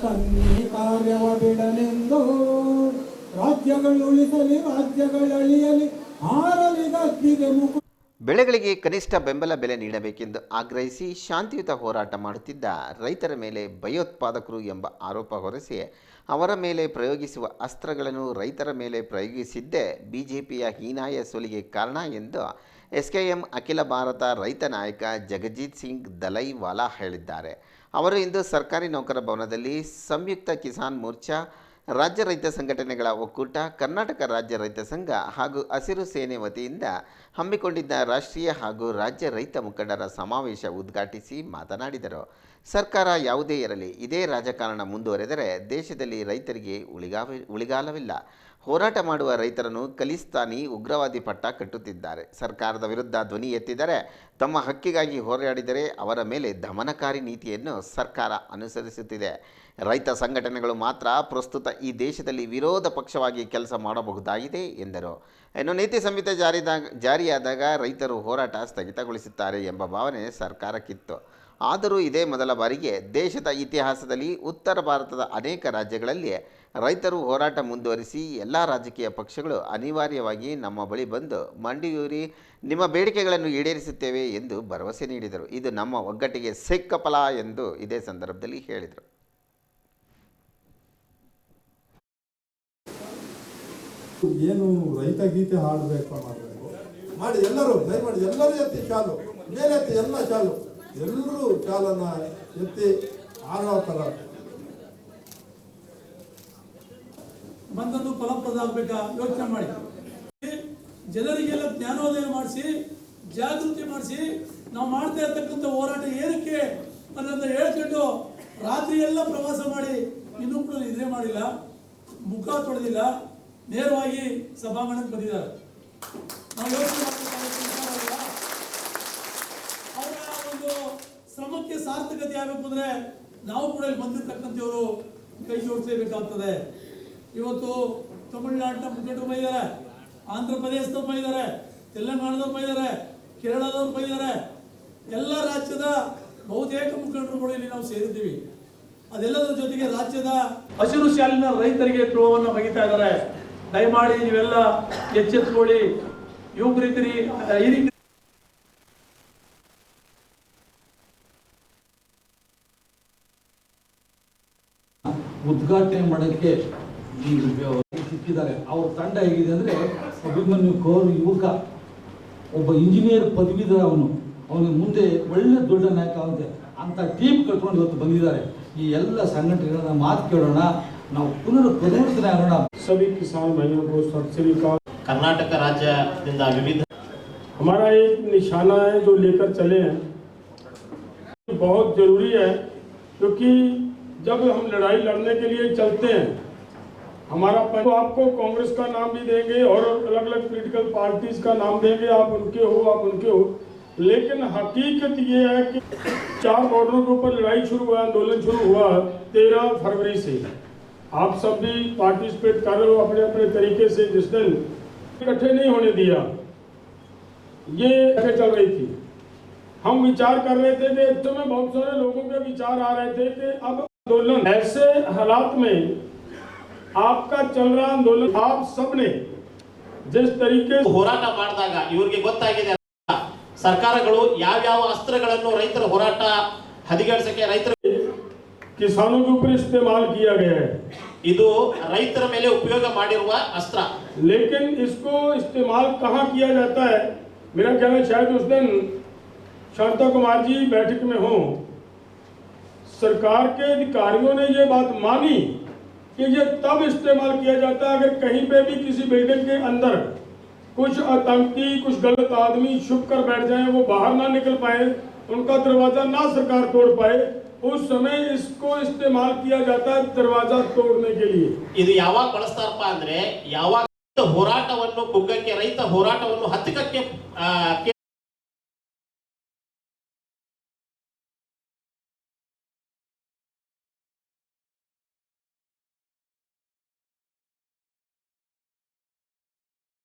ತನ್ನಿ ಕಾರ್ಯವ ಬಿಡನೆಂದು ರಾಜ್ಯಗಳು ಉಳಿಸಲಿ ಹಾರಲಿ ಗದ್ದಿಗೆ ಬೆಳೆಗಳಿಗೆ ಕನಿಷ್ಠ ಬೆಂಬಲ ಬೆಲೆ ನೀಡಬೇಕೆಂದು ಆಗ್ರಹಿಸಿ ಶಾಂತಿಯುತ ಹೋರಾಟ ಮಾಡುತ್ತಿದ್ದ ರೈತರ ಮೇಲೆ ಭಯೋತ್ಪಾದಕರು ಎಂಬ ಆರೋಪ ಹೊರಿಸಿ ಅವರ ಮೇಲೆ ಪ್ರಯೋಗಿಸುವ ಅಸ್ತ್ರಗಳನ್ನು ರೈತರ ಮೇಲೆ ಪ್ರಯೋಗಿಸಿದ್ದೇ ಬಿಜೆಪಿಯ ಹೀನಾಯ ಸೋಲಿಗೆ ಕಾರಣ ಎಂದು ಎಸ್ಕೆಎಂ ಅಖಿಲ ಭಾರತ ರೈತ ನಾಯಕ ಜಗಜೀತ್ ಸಿಂಗ್ ದಲೈವಾಲಾ ಹೇಳಿದ್ದಾರೆ. ಅವರು ಇಂದು ಸರ್ಕಾರಿ ನೌಕರ ಭವನದಲ್ಲಿ ಸಂಯುಕ್ತ ಕಿಸಾನ್ ಮೋರ್ಚಾ, ರಾಜ್ಯ ರೈತ ಸಂಘಟನೆಗಳ ಒಕ್ಕೂಟ, ಕರ್ನಾಟಕ ರಾಜ್ಯ ರೈತ ಸಂಘ ಹಾಗೂ ಹಸಿರು ಸೇನೆ ವತಿಯಿಂದ ಹಮ್ಮಿಕೊಂಡಿದ್ದ ರಾಷ್ಟ್ರೀಯ ಹಾಗೂ ರಾಜ್ಯ ರೈತ ಮುಖಂಡರ ಸಮಾವೇಶ ಉದ್ಘಾಟಿಸಿ ಮಾತನಾಡಿದರು. ಸರ್ಕಾರ ಯಾವುದೇ ಇರಲಿ, ಇದೇ ರಾಜಕಾರಣ ಮುಂದುವರೆದರೆ ದೇಶದಲ್ಲಿ ರೈತರಿಗೆ ಉಳಿಗಾವ, ಉಳಿಗಾಲವಿಲ್ಲ. ಹೋರಾಟ ಮಾಡುವ ರೈತರನ್ನು ಖಲಿಸ್ತಾನಿ ಉಗ್ರವಾದಿ ಪಟ್ಟ ಕಟ್ಟುತ್ತಿದ್ದಾರೆ. ಸರ್ಕಾರದ ವಿರುದ್ಧ ಧ್ವನಿ ಎತ್ತಿದರೆ, ತಮ್ಮ ಹಕ್ಕಿಗಾಗಿ ಹೋರಾಡಿದರೆ ಅವರ ಮೇಲೆ ದಮನಕಾರಿ ನೀತಿಯನ್ನು ಸರ್ಕಾರ ಅನುಸರಿಸುತ್ತಿದೆ. ರೈತ ಸಂಘಟನೆಗಳು ಮಾತ್ರ ಪ್ರಸ್ತುತ ಈ ದೇಶದಲ್ಲಿ ವಿರೋಧ ಪಕ್ಷವಾಗಿ ಕೆಲಸ ಮಾಡಬಹುದಾಗಿದೆ ಎಂದರು. ಇನ್ನು ನೀತಿ ಸಂಹಿತೆ ಜಾರಿದಾಗ, ಜಾರಿಯಾದಾಗ ರೈತರು ಹೋರಾಟ ಸ್ಥಗಿತಗೊಳಿಸುತ್ತಾರೆ ಎಂಬ ಭಾವನೆ ಸರ್ಕಾರಕ್ಕಿತ್ತು. ಆದರೂ ಇದೇ ಮೊದಲ ಬಾರಿಗೆ ದೇಶದ ಇತಿಹಾಸದಲ್ಲಿ ಉತ್ತರ ಭಾರತದ ಅನೇಕ ರಾಜ್ಯಗಳಲ್ಲಿ ರೈತರು ಹೋರಾಟ ಮುಂದುವರಿಸಿ ಎಲ್ಲ ರಾಜಕೀಯ ಪಕ್ಷಗಳು ಅನಿವಾರ್ಯವಾಗಿ ನಮ್ಮ ಬಳಿ ಬಂದು ಮಂಡಿಯೂರಿ ನಿಮ್ಮ ಬೇಡಿಕೆಗಳನ್ನು ಈಡೇರಿಸುತ್ತೇವೆ ಎಂದು ಭರವಸೆ ನೀಡಿದರು. ಇದು ನಮ್ಮ ಒಗ್ಗಟ್ಟಿಗೆ ಸಿಕ್ಕ ಫಲ ಎಂದು ಇದೇ ಸಂದರ್ಭದಲ್ಲಿ ಹೇಳಿದರು. ಏನು ರೈತ ಗೀತೆ ಹಾಡಬೇಕು ಮಾಡಿ ಎಲ್ಲರೂ ಎಲ್ಲರೂ ಎತ್ತಿ ಶಾಲು, ಮೇಲೆ ಎತ್ತಿ ಎಲ್ಲ ಶಾಲು. ಎಲ್ಲರೂ ಕಾಲನ ಎತ್ತಿ ಆರಾತರ ಬಂದದ್ದು ಫಲಪ್ರದ ಆಗ್ಬೇಕಾ? ಯೋಚನೆ ಮಾಡಿ. ಜನರಿಗೆಲ್ಲ ಜ್ಞಾನೋದಯ ಮಾಡಿಸಿ, ಜಾಗೃತಿ ಮಾಡಿಸಿ, ನಾವು ಮಾಡ್ತಾ ಇರ್ತಕ್ಕಂಥ ಹೋರಾಟ ಏನಕ್ಕೆ? ಅನ್ನೋದನ್ನ ಹೇಳ್ಕೊಂಡು ರಾತ್ರಿ ಎಲ್ಲ ಪ್ರವಾಸ ಮಾಡಿ ಇನ್ನೂ ಕೂಡ ನಿದ್ರೆ ಮಾಡಿಲ್ಲ, ಮುಖ ತೊಳೆದಿಲ್ಲ, ನೇರವಾಗಿ ಸಭಾಂಗಣಕ್ಕೆ ಬಂದಿದ್ದಾರೆ. ನಾವು ಯೋಚನೆ ಒಂದು ಶ್ರಮಕ್ಕೆ ಸಾರ್ಥಕತೆ ಆಗಬೇಕು ಅಂದ್ರೆ ನಾವು ಕೂಡ ಇಲ್ಲಿ ಬಂದಿರ್ತಕ್ಕಂಥವ್ರು ಕೈ ಜೋಡಿಸಬೇಕಾಗ್ತದೆ ಇವತ್ತು ತಮಿಳುನಾಡಿನ ಮುಖಂಡರು ಬೈದಾರೆ ಆಂಧ್ರ ಪ್ರದೇಶದವ್ರು ಬೈದಾರೆ ತೆಲಂಗಾಣದವ್ರು ಬೈದಾರೆ ಕೇರಳದವ್ರು ಬೈದಾರೆ ಎಲ್ಲ ರಾಜ್ಯದ ಬಹುತೇಕ ಮುಖಂಡರುಗಳು ಇಲ್ಲಿ ನಾವು ಸೇರಿದ್ದೀವಿ. ಅದೆಲ್ಲದರ ಜೊತೆಗೆ ರಾಜ್ಯದ ಹಸಿರು ಶಾಲಿನ ರೈತರಿಗೆ ಧ್ರುವವನ್ನು ಬಗಿತಾ ಇದ್ದಾರೆ ದಯಮಾಡಿ ನೀವೆಲ್ಲ ಎಚ್ಚೆತ್ಕೊಳ್ಳಿ. ಯುವಕರಿದ್ದೀರಿ ಹಿರಿಯ ಉದ್ಘಾಟನೆ ಮಾಡೋಕ್ಕೆ ಈ ಸಿಕ್ಕಿದ್ದಾರೆ ಅವ್ರ ತಂಡ ಹೇಗಿದೆ ಅಂದರೆ ಅಭಿಮನ್ಯು ಕೌರ್ ಯುವಕ ಒಬ್ಬ ಇಂಜಿನಿಯರ್ ಪದವೀಧರ ಅವನು ಅವನಿಗೆ ಮುಂದೆ ಒಳ್ಳೆ ದೊಡ್ಡ ನಾಯಕ ಅಂತೆ ಅಂತ ಟೀಮ್ ಕಟ್ಕೊಂಡು ಇವತ್ತು ಬಂದಿದ್ದಾರೆ ಈ ಎಲ್ಲ ಸಂಘಟನೆಗಳನ್ನ ಮಾತು ಕೇಳೋಣ ನಾವು ಪುನರ್ ಪುನರ್ತನೆ ಆಗೋಣ सभी किसान भाइयों को सत श्री अकाल ಕರ್ನಾಟಕ ರಾಜ್ಯದಿಂದ ವಿವಿಧ हमारा एक निशाना है जो लेकर चले हैं बहुत जरूरी है क्योंकि जब हम लड़ाई लड़ने के लिए चलते हैं, हमारा तो आपको कांग्रेस का नाम भी देंगे और अलग अलग पॉलिटिकल पार्टीज़ का नाम देंगे। आप उनके हो, आप उनके हो। लेकिन हकीकत ये है कि चार बॉर्डरों के ऊपर लड़ाई शुरू हुआ, आंदोलन शुरू हुआ तेरह फरवरी से। आप सब भी पार्टिसिपेट कर रहे हो अपने अपने तरीके से। जिस दिन इकट्ठे नहीं होने दिया, ये चल रही थी। हम विचार कर रहे थे कि समय बहुत सारे लोगों के विचार आ रहे थे कि अब आंदोलन ऐसे हालात में आपका चल रहा आंदोलन आप सबने जिस तरीके से ಹೋರಾಟ ಮಾಡಿದಾಗ ಇವ್ರಿಗೆ ಗೊತ್ತಾಗಿದೆ ಸರ್ಕಾರಗಳು ಯಾವ್ಯಾವ ಅಸ್ತ್ರಗಳನ್ನು ರೈತರ ಹೋರಾಟ ಹದಿಗೆಡಿಸಕ್ಕೆ ರೈತರ किसानों के ऊपर इस्तेमाल किया गया है ಇದು ರೈತರ ಮೇಲೆ ಉಪಯೋಗ ಮಾಡಿರುವ ಅಸ್ತ್ರ लेकिन इसको इस्तेमाल कहाँ किया जाता है मेरा कहना है, शायद उस दिन शांता कुमार जी बैठक में हो सरकार के अधिकारियों ने ये बात मानी कि ये तब इस्तेमाल किया जाता है अगर कहीं पे भी किसी बिल्डिंग के अंदर कुछ आतंकी कुछ गलत आदमी छुप कर बैठ जाए वो बाहर ना निकल पाए उनका दरवाजा ना सरकार तोड़ पाए उस समय इसको इस्तेमाल किया जाता है दरवाजा तोड़ने के लिए ಇದು ಯಾವಾಗ ಬಳಸ್ತಾರಪ್ಪ ಅಂದ್ರೆ ಯಾವಾಗ ಹೋರಾಟವನ್ನು ಕುಗ್ಗಕ್ಕೆ ರೈತ ಹೋರಾಟವನ್ನು ಹತ್ತಿಕಕ್ಕೆ ಆ, ಕ್ಕೆ